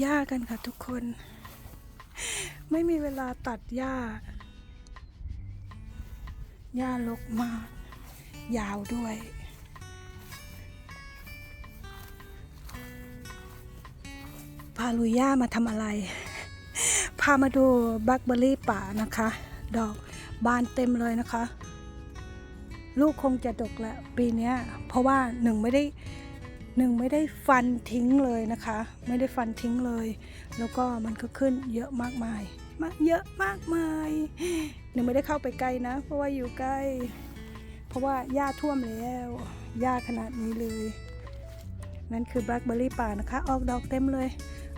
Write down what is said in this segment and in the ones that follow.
หญ้ากันค่ะทุกคน ไม่มีเวลาตัดหญ้า หญ้ารกมาก ยาวด้วยพาลุยหญ้ามาทำอะไร พามาดูแบล็คเบอร์รี่ป่านะคะ ดอกบานเต็มเลยนะคะ ลูกคงจะดกแล้วปีนี้เพราะว่าหนึ่งไม่ได้ หนึ่งไม่ได้ฟันทิ้งเลยนะคะ ไม่ได้ฟันทิ้งเลย แล้วก็มันก็ขึ้นเยอะมากมายมาเยอะมากมายหนึ่งไม่ได้เข้าไปใกลนะ เพราะว่าอยู่ใกล้ เพราะว่าหญ้าท่วมแล้วหญ้าขนาดนี้เลย นั่นคือแบล็คเบอร์รี่ป่านะคะ ออกดอกเต็มเลย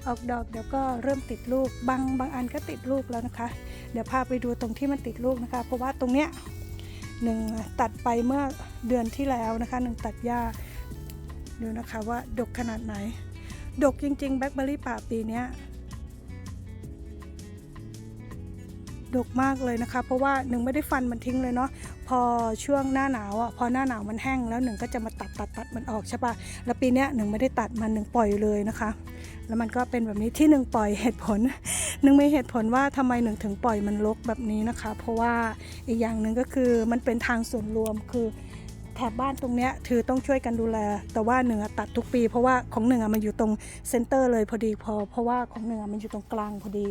ออกดอกเดี๋ยวก็เริ่มติดลูกบางบางอันก็ติดลูกแล้วนะคะ เดี๋ยวพาไปดูตรงที่มันติดลูกนะคะ เพราะว่าตรงเนี้ยหนึ่งตัดไปเมื่อเดือนที่แล้วนะคะหนึ่งตัดหญ้า ดูนะคะว่าดกขนาดไหน ดกจริงๆแบล็คเบอร์รี่ป่าปีนี้ดกมากเลยนะคะ เพราะว่าหนึ่งไม่ได้ฟันมันทิ้งเลยเนาะพอช่วงหน้าหนาวอะพอหน้าหนาวมันแห้งแล้วหนึ่งก็จะมาตัดตัดตัดมันออกใช่ปะแล้วปีนี้หนึ่งไม่ได้ตัดมันหนึ่งปล่อยเลยนะคะ แล้วมันก็เป็นแบบนี้ที่หนึ่งปล่อยเหตุผลหนึ่งมีเหตุผลว่าทำไมหนึ่งถึงปล่อยมันรกแบบนี้นะคะ เพราะว่าอีกอย่างหนึ่งก็คือมันเป็นทางส่วนรวมคือ ถบบ้านตรงเนี้ยถือต้องช่วยกันดูแล แต่ว่าหนึ่งอตัดทุกปี เพราะว่าของหนึ่งอะมันอยู่ตรงเซนเตอร์เลยพอดีพอ เพราะว่าของหนึ่งอะมันอยู่ตรงกลางพอดี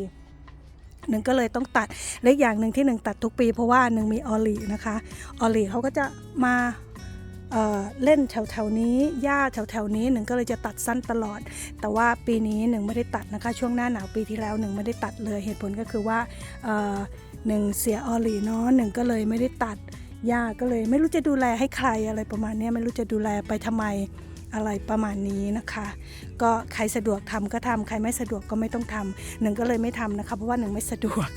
หนึ่งก็เลยต้องตัดและอีกอย่างหนึ่งที่หนึ่งตัดทุกปี เพราะว่าหนึ่งมีออลีนะคะออลีเขาก็จะมาเเล่นแถวๆนี้หญ้าแถวๆนี้หนึ่งก็เลยจะตัดสั้นตลอด แต่ว่าปีนี้หนึ่งไม่ได้ตัดนะคะ ช่วงหน้าหนาวปีที่แล้วหนึ่งไม่ได้ตัดเลยเหตุผลก็คือว่าหนึ่งเสียออลีเนาะหนึ่งก็เลยไม่ได้ตัด หญ้าก็เลย ไม่รู้จะดูแลให้ใครอะไรประมาณนี้ไม่รู้จะดูแลไปทำไมอะไรประมาณนี้นะคะ ก็ใครสะดวกทำก็ทำใครไม่สะดวกก็ไม่ต้องทำหนึ่งก็เลยไม่ทำนะคะ เพราะว่าหนึ่งไม่สะดวก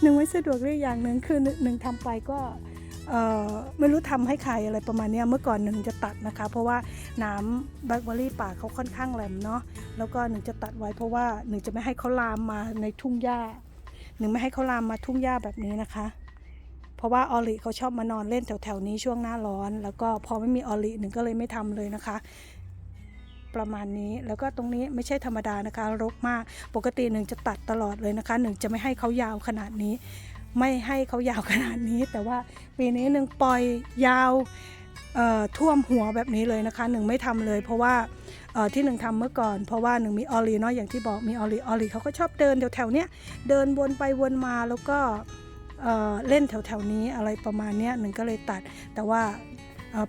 หนึ่งไม่สะดวกเรื่องอย่างหนึ่งคือหนึ่งทำไปก็ไม่รู้ทำให้ใครอะไรประมาณนี้เมื่อก่อนหนึ่งจะตัดนะคะ เพราะว่าน้ำแบล็คเบอร์รี่ป่าเขาค่อนข้างแหลมเนาะแล้วก็หนึ่งจะตัดไว้เพราะว่าหนึ่งจะไม่ให้เขาลามมาในทุ่งหญ้าหนึ่งไม่ให้เขาลามมาทุ่งหญ้าแบบนี้นะคะ เพราะว่าออลิเขาชอบมานอนเล่นแถวๆนี้ช่วงหน้าร้อน แล้วก็พอไม่มีออลิหนึ่งก็เลยไม่ทำเลยนะคะ ประมาณนี้แล้วก็ตรงนี้ไม่ใช่ธรรมดานะคะ รกมากปกติหนึ่งจะตัดตลอดเลยนะคะหนึ่งจะไม่ให้เขายาวขนาดนี้ ไม่ให้เขายาวขนาดนี้ แต่ว่าปีนี้หนึ่งปล่อยยาวท่วมหัวแบบนี้เลยนะคะหนึ่งไม่ทำเลย เพราะว่าที่หนึ่งทำเมื่อก่อน เพราะว่าหนึ่งมีออลีเนาะอย่างที่บอกมีออลีออลีเขาก็ชอบเดินแถวๆเนี้ยเดินวนไปวนมาแล้วก็ เอ่อเล่นแถวๆนี้อะไรประมาณนี้หนึ่งก็เลยตัด แต่ว่า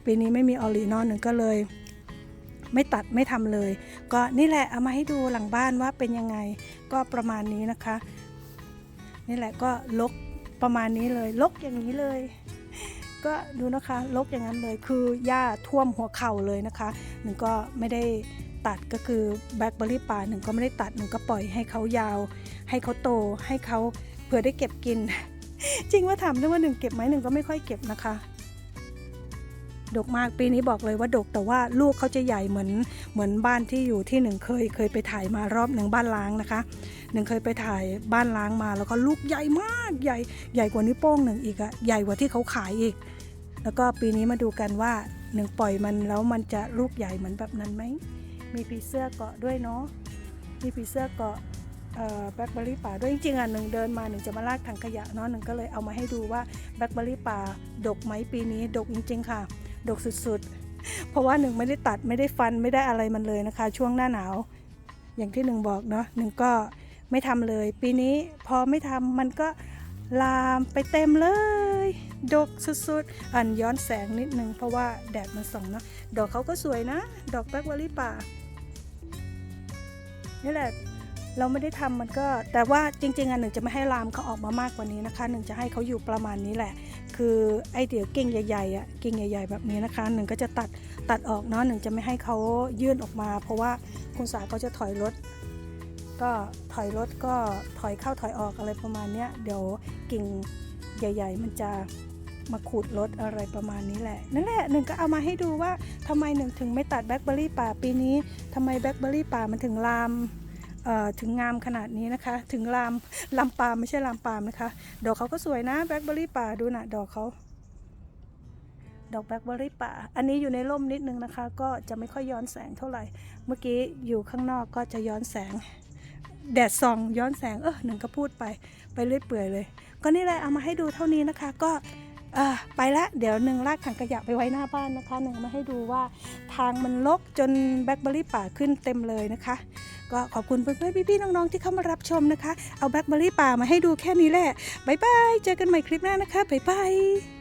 ปีนี้ไม่มีออลีนาะหนึ่งก็เลยไม่ตัดไม่ทำเลย ก็นี่แหละเอามาให้ดูหลังบ้านว่าเป็นยังไงก็ประมาณนี้นะคะ นี่แหละก็ลกประมาณนี้เลย ลกอย่างนี้เลย ก็ดูนะคะลกอย่างนั้นเลยคือหญ้าท่วมหัวเข่าเลยนะคะหนึ่งก็ไม่ได้ตัดก็คือแบล็คเบอร์รี่ป่าหนึ่งก็ไม่ได้ตัดหนึ่งก็ปล่อยให้เขายาว ให้เขาโตให้เขาเผื่อได้เก็บกิน จริงว่าถามด้วยว่าหนึ่งเก็บไหมหนึ่งก็ไม่ค่อยเก็บนะคะ ดกมากปีนี้บอกเลยว่าดกแต่ว่าลูกเขาจะใหญ่เหมือนเหมือนบ้านที่อยู่ที่หนึ่งเคยเคยไปถ่ายมารอบหนึ่งบ้านล้างนะคะหนึ่งเคยไปถ่ายบ้านล้างมาแล้วก็ลูกใหญ่มากใหญ่ใหญ่กว่านิ้วโป้งหนึ่งอีกอะใหญ่กว่าที่เขาขายอีก แล้วก็ปีนี้มาดูกันว่าหนึ่งปล่อยมันแล้วมันจะลูกใหญ่เหมือนแบบนั้นไหมมีผีเสื้อเกาะด้วยเนาะมีผีเสื้อเกาะ แบล็คเบอร์รี่ป่าด้วยจริงๆอะหนึ่งเดินมาหนึ่งจะมาลากถังขยะเนาะหนึ่งก็เลยเอามาให้ดูว่าแบล็คเบอร์รี่ป่าดกไหมปีนี้ ดกจริง ๆ ค่ะ ดกสุดๆ เพราะว่าหนึ่งไม่ได้ตัดไม่ได้ฟันไม่ได้อะไรมันเลยนะคะ ช่วงหน้าหนาว อย่างที่หนึ่งบอกเนาะหนึ่งก็ไม่ทำเลย ปีนี้พอไม่ทำมันก็ลามไปเต็มเลย ดกสุดๆ อันย้อนแสงนิดนึง เพราะว่าแดดมันส่องเนาะดอกเขาก็สวยนะ ดอกแบล็คเบอร์รี่ป่านี่แหละ เราไม่ได้ทำมันก็แต่ว่าจริงๆอันหนึ่งจะไม่ให้ลามเขาออกมามากกว่านี้นะคะ หนึ่งจะให้เขาอยู่ประมาณนี้แหละ คือไอเดียวกิ่งใหญ่ๆอะกิ่งใหญ่ ๆ แบบนี้นะคะ หนึ่งก็จะตัดตัดออกเนาะหนึ่งจะไม่ให้เขายื่นออกมา เพราะว่าคุณสาก็จะถอยรถก็ถอยรถก็ถอยเข้าถอยออกอะไรประมาณนี้เดี๋ยวกิ่งใหญ่ ๆ มันจะมาขูดรถอะไรประมาณนี้แหละ นั่นแหละหนึ่งก็เอามาให้ดูว่าทำไมหนึ่งถึงไม่ตัดแบล็คเบอร์รี่ป่าปีนี้ทำไมแบล็คเบอร์รี่ป่ามันถึงลาม ถึงงามขนาดนี้นะคะ ถึงลามลำปามไม่ใช่ลามปามนะคะ ดอกเขาก็สวยนะแบล็คเบอร์รี่ป่าดูนะดอกเขาดอกแบล็คเบอร์รี่ป่า อันนี้อยู่ในร่มนิดนึงนะคะ ก็จะไม่ค่อยย้อนแสงเท่าไหร่ เมื่อกี้อยู่ข้างนอกก็จะย้อนแสง แดดส่อง ย้อนแสง เออหนึ่งก็พูดไป ไปเรื่อยเปื่อยเลย ก็นี่แหละเอามาให้ดูเท่านี้นะคะ ก็ไปละ เดี๋ยวหนึ่งลากถังขยะไปไว้หน้าบ้านนะคะ หนึ่งมาให้ดูว่าทางมันลกจนแบล็คเบอร์รี่ป่าขึ้นเต็มเลยนะคะ ก็ขอบคุณเพื่อนๆพี่ๆน้องๆที่เข้ามารับชมนะคะ เอาแบล็คเบอร์รี่ป่ามาให้ดูแค่นี้แหละบายบาย เจอกันใหม่คลิปหน้านะคะบ๊ายบาย